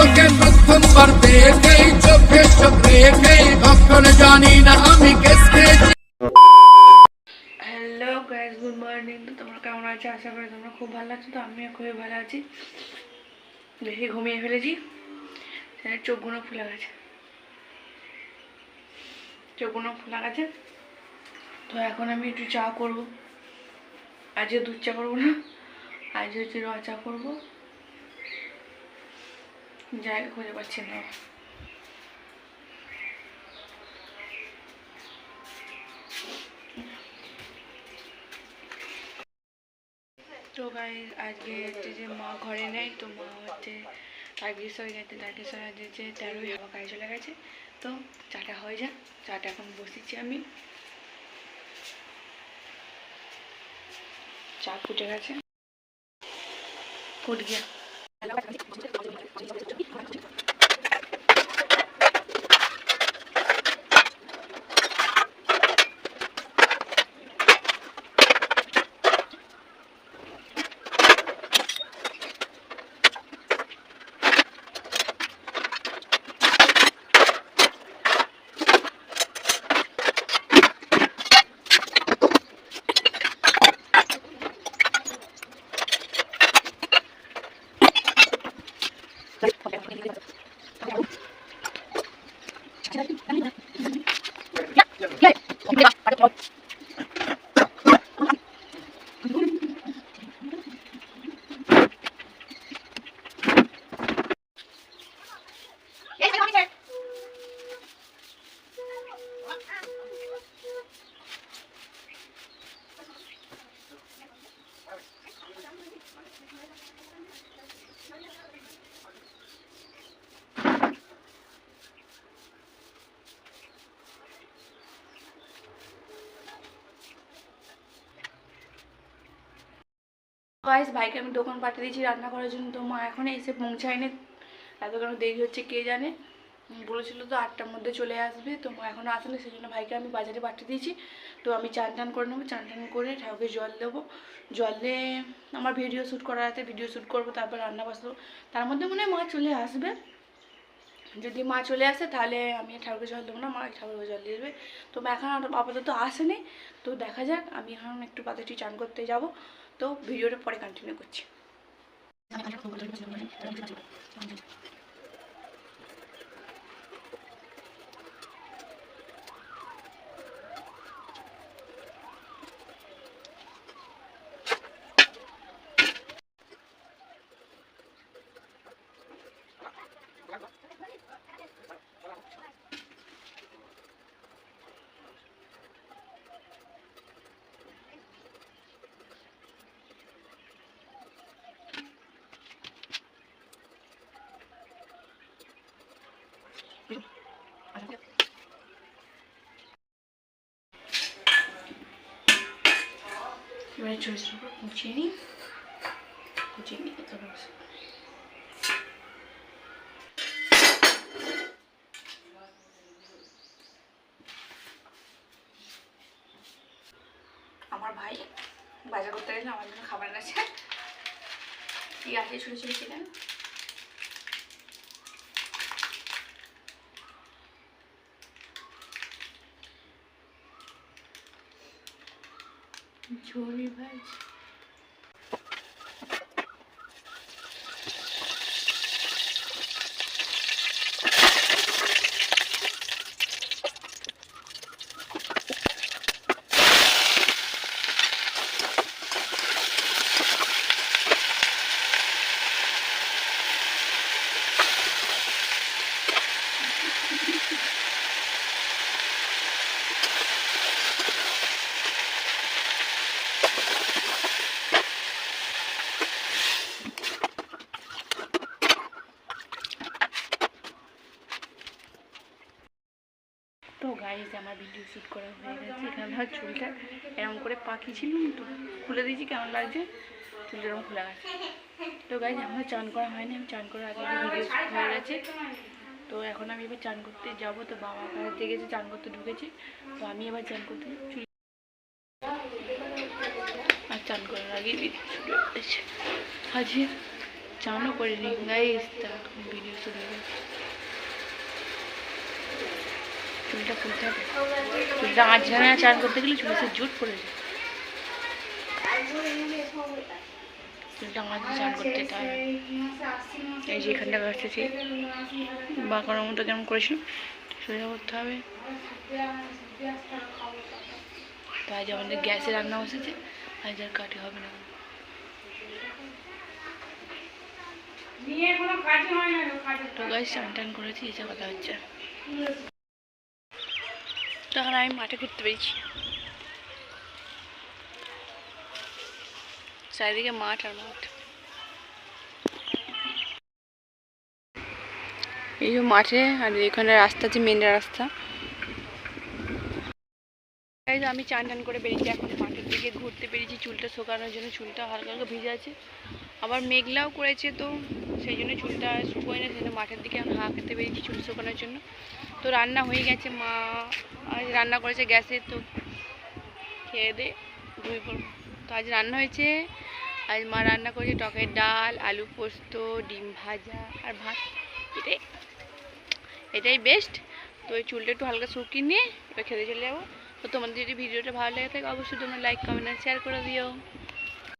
তোকে প্রথমবার দেখেই চোখে চোখ রেখেই তখন জানি না আমি কেসকে। গুড মর্নিং তোমরা কেমন আছো? আশা করি তোমরা খুব ভালো আছো। তো আমিও খুবই ভালো আছি। দেখি ঘুমিয়ে ফেলেছি। চোখগুলো ফুলে গেছে। চোখগুলো ফুলে গেছে। তো এখন আমি একটু চা করব। আজকে দুধ চা করব না। আজ হচ্ছে র চা করব। জায়গা খুঁজে পাচ্ছি না তো গাই আজকে হচ্ছে যে মা ঘরে নেই, তো মা হচ্ছে তারকেশ্বর গেছে তারকেশ্বর হচ্ছে তেরোই হাওয়া কাজে চলে গেছে। তো চাটা হয়ে যাক, চাটা এখন বসেছি আমি। চা ফুটে গেছে। ফুট গিয়া গাইস ভাইকে আমি দোকান পাঠিয়ে দিয়েছি রান্না করার জন্য। তো মা এখন এসে পৌঁছায়নি। এত কেন দেরি হচ্ছে কে জানে? বলেছিল তো আটটার মধ্যে চলে আসবে। তো মা এখনও আসেনি সেই জন্য ভাইকে আমি বাজারে পাঠিয়ে দিয়েছি। তো আমি চান টান করে নেব, চান টান করে ঠাকুরকে জল দেবো। জলে আমার ভিডিও শ্যুট করার আছে ভিডিও শ্যুট করব, তারপর রান্না বসাবো। তার মধ্যে মনে হয় মা চলে আসবে। যদি মা চলে আসে, তাহলে আমি ঠাকুরকে জল দেবো না, মা ঠাকুরকে জল দিয়ে দেবে। তো মা এখন আপাতত আসেনি। তো দেখা যাক, আমি এখন একটু পাতাটি চান করতে যাব। তো ভিডিওটা পরে কন্টিনিউ করছি। এবারে চরিত্র উপর মুছিয়ে নিই মুছিয়ে নিই। আমার ভাই বাজার করতে গেলে আমার জন্য খাবার আছে ঠিক আছে ছোটো 求你拍去 গাইজ আমার ভিডিও শ্যুট করা হয়ে গেছে, এখানে ধর চুলটা এরকম করে পাখি ছিল তো, খুলে দিয়েছি, কেমন লাগছে? চুলটা এরকম খুলে গেছে। তো গাইজ আমার চান করা হয়নি, আমি চান করার আগে ভিডিও শ্যুট হয়ে গেছে। তো এখন আমি এবার চান করতে যাব, তো বাবা কাছে গেছে, চান করতে ঢুকেছি। তো আমি এবার চান করতে চুল আর চান করার আগে ভিডিও শুরু হয়ে গেছে আজকে চানও করিনি। গাইজ তা ভিডিও শুরু চুলটা খুলতে হবে। চুলটা মাঝখানে চান করতে গেলে চুলে জুট পড়ে যায়। চুলটা মাঝে চান করতে হবে এই যে এখানটা কাটতেছি বাঁকানোর মতো কেমন করেছিল সোজা করতে হবে। তাই যে আমাদের গ্যাসে রান্না বসেছে, আজ আর কাটি হবে না। তো গাছ চান টান করেছি, এসে কথা হচ্ছে। তখন আমি মাঠে ঘুরতে পেরেছি চারিদিকে মাঠ আর মাঠ। এই যে মাঠে আর এখানে রাস্তা আছে মেন রাস্তা। আমি চান টান করে বেরিয়েছি, এখন মাঠের দিকে ঘুরতে বেরিয়েছি, চুলটা শোকানোর জন্য চুলটা হালকা হালকা ভিজে আছে। আবার মেঘলাও করেছে তো। সেই জন্য চুলটা শুকোয় না, সেই জন্য মাঠের দিকে আমি হাঁ খেতে বেরিয়েছি চুল শুকানোর জন্য। তো রান্না হয়ে গেছে, মা আজ রান্না করেছে গ্যাসে, তো খেয়ে দে ধুয়ে পড়ব। তো আজ রান্না হয়েছে, আজ মা রান্না করেছে টকের ডাল, আলু পোস্ত, ডিম ভাজা আর ভাত। এটাই এটাই বেস্ট তো এই চুলটা একটু হালকা শুকিয়ে নিয়ে এবার খেতে চলে যাব। তো তোমাদের যদি ভিডিওটা ভালো লেগে থাকে, অবশ্যই তোমরা লাইক কমেন্ট আর শেয়ার করে দিও।